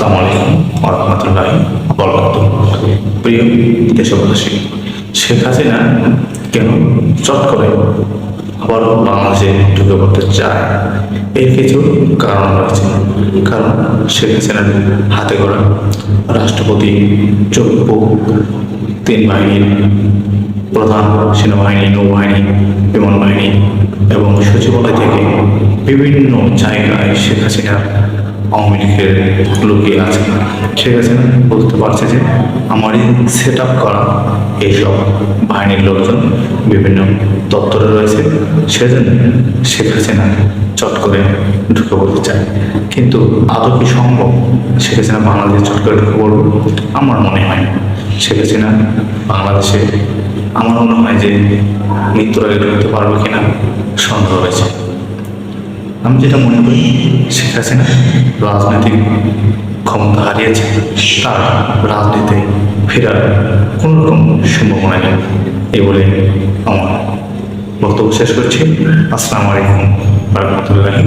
আসসালামু আলাইকুম রহমতুল্লাহ বরকাত প্রিয় দেশবাসী, শেখ হাসিনা কেন চট করে আবার বাংলাদেশে ঢুকে পড়তে চায়? এর কিছু কারণ রয়েছে। কারণ শেখ হাসিনার হাতে করা রাষ্ট্রপতি চব্য তিন বাহিনীর প্রধান সেনাবাহিনী, নৌবাহিনী বিমান বাহিনী এবং সচিবালয় থেকে বিভিন্ন জায়গায় শেখ হাসিনা আওয়ামী লীগের লুকিয়ে আছে। শেখ হাসিনা বলতে পারছে যে আমারই সেট আপ করা এইসব বাহিনীর লোকজন, বিভিন্ন দপ্তরে রয়েছে। সেজন্য শেখ হাসিনা চট করে ঢুকে পড়তে চায়। কিন্তু আদৌ কি সম্ভব? শেখ হাসিনা বাংলাদেশে চট করে ঢুকে পড়বে? আমার মনে হয় না। শেখ হাসিনা বাংলাদেশে, আমার মনে হয় যে মৃত্যুর আগে ঢুকতে পারব কিনা সন্দেহ রয়েছে। আমি যেটা মনে করি, শেখ হাসিনা রাজনৈতিক ক্ষমতা হারিয়েছে, তার রাজনীতি ফেরার কোনো রকম সম্ভাবনা নেই, এ বলে আমার বক্তব্য শেষ করছি। আসসালামু আলাইকুম রহমতুল্লাহি